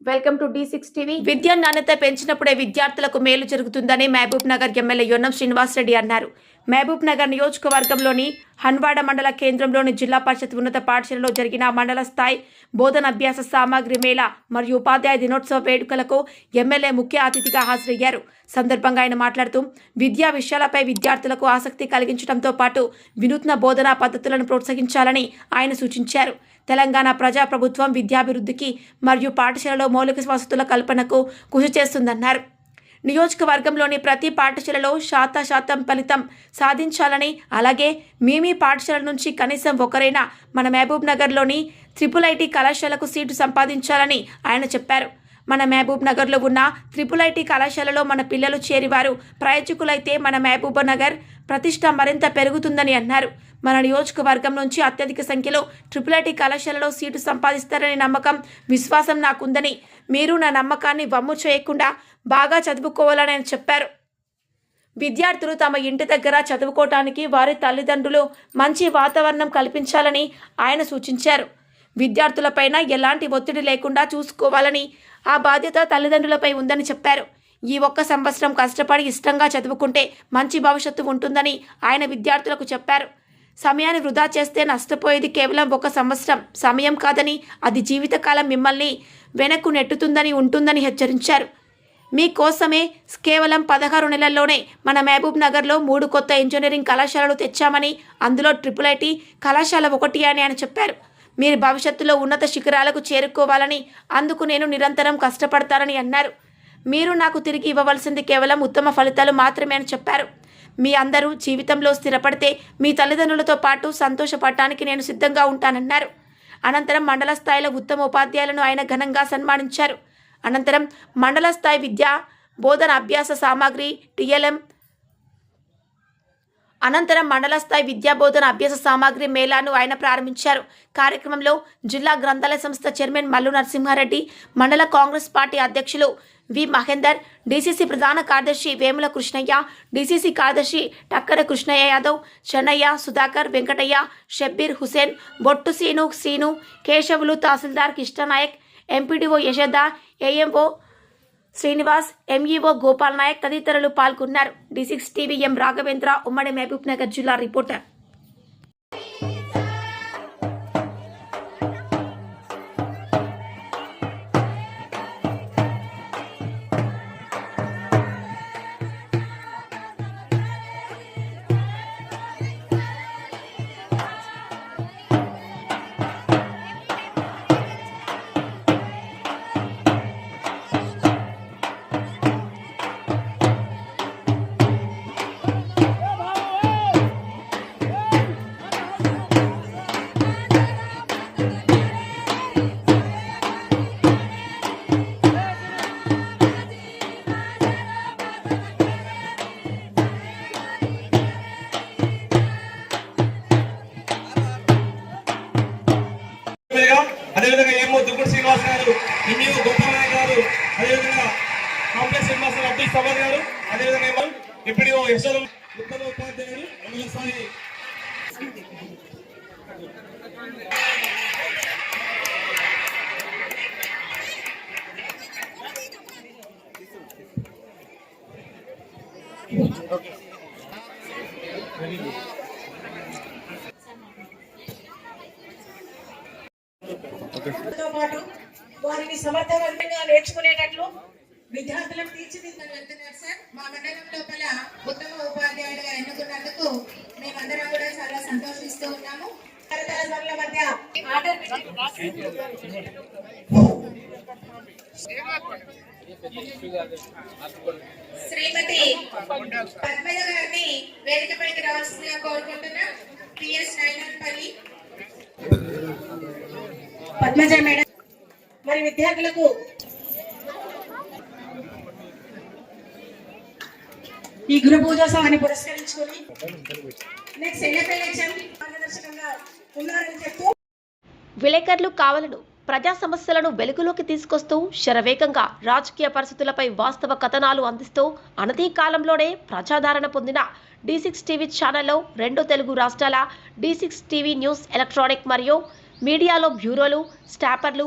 Welcome to D six TV. విద్యా నాణ్యత పెంచినప్పుడే విద్యార్థులకు మేలు జరుగుతుందని మహబూబ్ నగర్ ఎమ్మెల్యే యొన్నం శ్రీనివాసరెడ్డి అన్నారు. మహబూబ్ నగర్ నియోజకవర్గంలోని హన్వాడ మండల కేంద్రంలోని జిల్లా పరిషత్ ఉన్నత పాఠశాలలో జరిగిన మండల స్థాయి బోధన అభ్యాస సామాగ్రి మేళ మరియు ఉపాధ్యాయ దినోత్సవ వేడుకలకు ఎమ్మెల్యే ముఖ్య అతిథిగా హాజరయ్యారు. సందర్భంగా ఆయన మాట్లాడుతూ విద్యా విషయాలపై విద్యార్థులకు ఆసక్తి కలిగించడంతో పాటు వినూత్న బోధనా పద్ధతులను ప్రోత్సహించాలని ఆయన సూచించారు. తెలంగాణ ప్రజాప్రభుత్వం విద్యాభివృద్ధికి మరియు పాఠశాలలో మౌలిక వసతుల కల్పనకు కృషి చేస్తుందన్నారు. నియోజకవర్గంలోని ప్రతి పాఠశాలలో శాత శాతం ఫలితం సాధించాలని అలాగే మీ మీ పాఠశాల నుంచి కనీసం ఒకరైనా మన మహబూబ్ నగర్లోని త్రిపుల్ ఐటీ కళాశాలకు సీటు సంపాదించాలని ఆయన చెప్పారు. మన మహబూబ్ నగర్లో ఉన్న త్రిపుల్ ఐటీ కళాశాలలో మన పిల్లలు చేరివారు. ప్రయోజకులైతే మన మహబూబ్ నగర్ ప్రతిష్ట మరింత పెరుగుతుందని అన్నారు. మన నియోజకవర్గం నుంచి అత్యధిక సంఖ్యలో ట్రిపుల్ ఐటీ కళాశాలలో సీటు సంపాదిస్తారనే నమ్మకం విశ్వాసం నాకుందని. మీరు నా నమ్మకాన్ని వమ్ము చేయకుండా బాగా చదువుకోవాలని ఆయన చెప్పారు. విద్యార్థులు తమ ఇంటి దగ్గర చదువుకోవటానికి వారి తల్లిదండ్రులు మంచి వాతావరణం కల్పించాలని ఆయన సూచించారు. విద్యార్థులపైన ఎలాంటి ఒత్తిడి లేకుండా చూసుకోవాలని ఆ బాధ్యత తల్లిదండ్రులపై ఉందని చెప్పారు. ఈ ఒక్క సంవత్సరం కష్టపడి ఇష్టంగా చదువుకుంటే మంచి భవిష్యత్తు ఉంటుందని ఆయన విద్యార్థులకు చెప్పారు. సమయాన్ని వృధా చేస్తే నష్టపోయేది కేవలం ఒక సంవత్సరం. సమయం కాదని అది జీవితకాలం మిమ్మల్ని వెనక్కు నెట్టుతుందని ఉంటుందని హెచ్చరించారు. మీకోసమే కేవలం పదహారు నెలల్లోనే మన మహబూబ్ నగర్లో మూడు కొత్త ఇంజనీరింగ్ కళాశాలలు తెచ్చామని అందులో ట్రిపుల్ ఐటీ కళాశాల ఒకటి అని ఆయన చెప్పారు. మీరు భవిష్యత్తులో ఉన్నత శిఖరాలకు చేరుకోవాలని అందుకు నేను నిరంతరం కష్టపడతానని అన్నారు. మీరు నాకు తిరిగి ఇవ్వవలసింది కేవలం ఉత్తమ ఫలితాలు మాత్రమే అని చెప్పారు. మీ అందరూ జీవితంలో స్థిరపడితే మీ తల్లిదండ్రులతో పాటు సంతోషపడటానికి నేను సిద్ధంగా ఉంటానన్నారు. అనంతరం మండల స్థాయిలో ఉత్తమ ఉపాధ్యాయులను ఆయన ఘనంగా సన్మానించారు. అనంతరం మండల స్థాయి విద్య బోధన అభ్యాస సామాగ్రి టిఎల్ఎం అనంతరం మండల స్థాయి విద్యా బోధన అభ్యాస సామాగ్రి మేళాను ఆయన ప్రారంభించారు. కార్యక్రమంలో జిల్లా గ్రంథాలయ సంస్థ చైర్మన్ మల్లు నరసింహారెడ్డి మండల కాంగ్రెస్ పార్టీ అధ్యక్షులు వి మహేందర్ డీసీసీ ప్రధాన కార్యదర్శి వేముల కృష్ణయ్య డీసీసీ కార్యదర్శి టక్కర Krishnaiah Yadav Chennaiah Sudhakar Venkataiah Shabbir Hussain Bottu Seenu Seenu Keshavulu tahsildar Krishnanayak MPDO Yashoda AMO Srinivas MEO Gopal Nayak తదితరులు పాల్గొన్నారు. D six TV M Raghavendra ఉమ్మడి మహబూబ్ నగర్ జిల్లా రిపోర్టర్. ఎంఈఓ గోపాలనాయక్ గారు అదేవిధంగా complex head master Abdul Sabad గారు అదేవిధంగా ఇప్పుడు యశోద ఉత్తమ స్థాయి తో పాటు వారిని సమర్థవంతంగా నేర్చుకునేటట్లు విద్యార్థులకు తీర్చిదిద్దారు వెళ్తున్నారు సార్. మా మండలం లోపల ఉత్తమ ఉపాధ్యాయుడిగా ఎన్నుకున్నందుకు మేమందరం కూడా చాలా సంతోషిస్తూ ఉన్నాము. తరతరాల మధ్య ఆర్డర్ శ్రీమతి పద్మజ గారిని వేదికపైకి రావాల్సిందిగా కోరుకుంటున్నా. పిఎస్ నైనపల్లి పద్మజ మేడం మరి విద్యార్థులకు ఈ గురు పూజోత్సవాన్ని పురస్కరించుకొని నెక్స్ట్ మార్గదర్శకంగా ఉన్నారని చెప్తూ విలేకరులు కావలను ప్రజా సమస్యలను వెలుగులోకి తీసుకొస్తూ శరవేగంగా రాజకీయ పరిస్థితులపై వాస్తవ కథనాలు అందిస్తూ అనతి కాలంలోనే ప్రజాదరణ పొందిన డి సిక్స్ టీవీ ఛానల్లో రెండు తెలుగు రాష్ట్రాల D six TV news electronic మరియు మీడియాలో బ్యూరోలు స్టాపర్లు